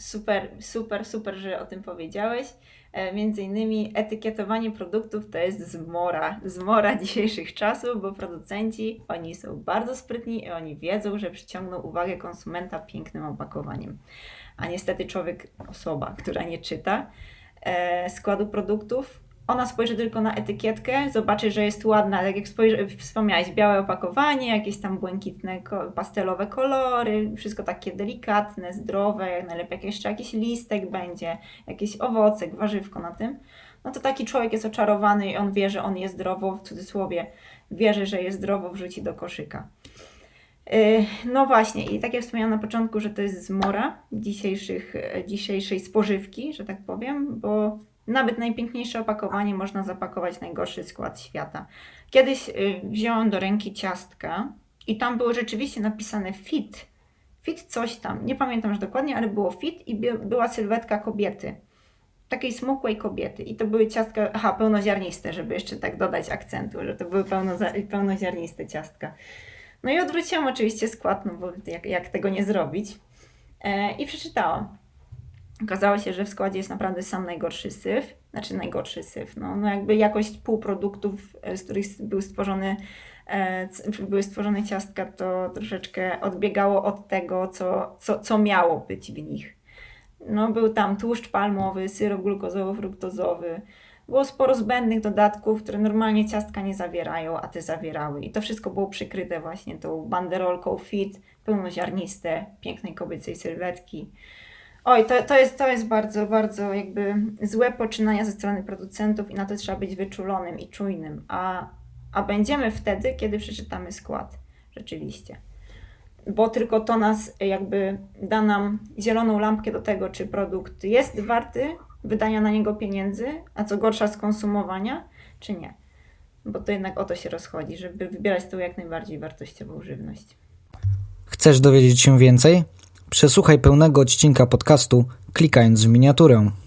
super, super, super, że o tym powiedziałeś. E, Między innymi etykietowanie produktów to jest zmora, zmora dzisiejszych czasów, bo producenci, oni są bardzo sprytni i oni wiedzą, że przyciągną uwagę konsumenta pięknym opakowaniem. A niestety człowiek, osoba, która nie czyta e, składu produktów, ona spojrzy tylko na etykietkę, zobaczy, że jest ładna, tak jak wspomniałeś, białe opakowanie, jakieś tam błękitne, pastelowe kolory, wszystko takie delikatne, zdrowe, jak najlepiej jeszcze jakiś listek będzie, jakiś owocek, warzywko na tym, no to taki człowiek jest oczarowany i on wie, że on jest zdrowo, w cudzysłowie, wierzy, że jest zdrowo, wrzuci do koszyka. Yy, No właśnie, i tak jak wspomniałam na początku, że to jest zmora dzisiejszych, e, dzisiejszej spożywki, że tak powiem, bo nawet najpiękniejsze opakowanie można zapakować najgorszy skład świata. Kiedyś y, wziąłem do ręki ciastka i tam było rzeczywiście napisane fit. Fit coś tam, nie pamiętam już dokładnie, ale było fit i by, była sylwetka kobiety. Takiej smukłej kobiety. I to były ciastka, aha, pełnoziarniste, żeby jeszcze tak dodać akcentu, że to były pełnoziarniste ciastka. No i odwróciłam oczywiście skład, no bo jak, jak tego nie zrobić. E, I przeczytałam. Okazało się, że w składzie jest naprawdę sam najgorszy syf, znaczy najgorszy syf, no, no jakby jakość półproduktów, e, z których był stworzony, e, były stworzone ciastka, to troszeczkę odbiegało od tego, co, co, co miało być w nich. No, był tam tłuszcz palmowy, syrop glukozowo-fruktozowy, było sporo zbędnych dodatków, które normalnie ciastka nie zawierają, a te zawierały. I to wszystko było przykryte właśnie tą banderolką fit, pełnoziarniste, pięknej kobiecej sylwetki. Oj, to, to, jest, to jest bardzo, bardzo jakby złe poczynania ze strony producentów i na to trzeba być wyczulonym i czujnym. A, a będziemy wtedy, kiedy przeczytamy skład. Rzeczywiście. Bo tylko to nas jakby da nam zieloną lampkę do tego, czy produkt jest warty wydania na niego pieniędzy, a co gorsza skonsumowania, czy nie. Bo to jednak o to się rozchodzi, żeby wybierać tą jak najbardziej wartościową żywność. Chcesz dowiedzieć się więcej? Przesłuchaj pełnego odcinka podcastu klikając w miniaturę.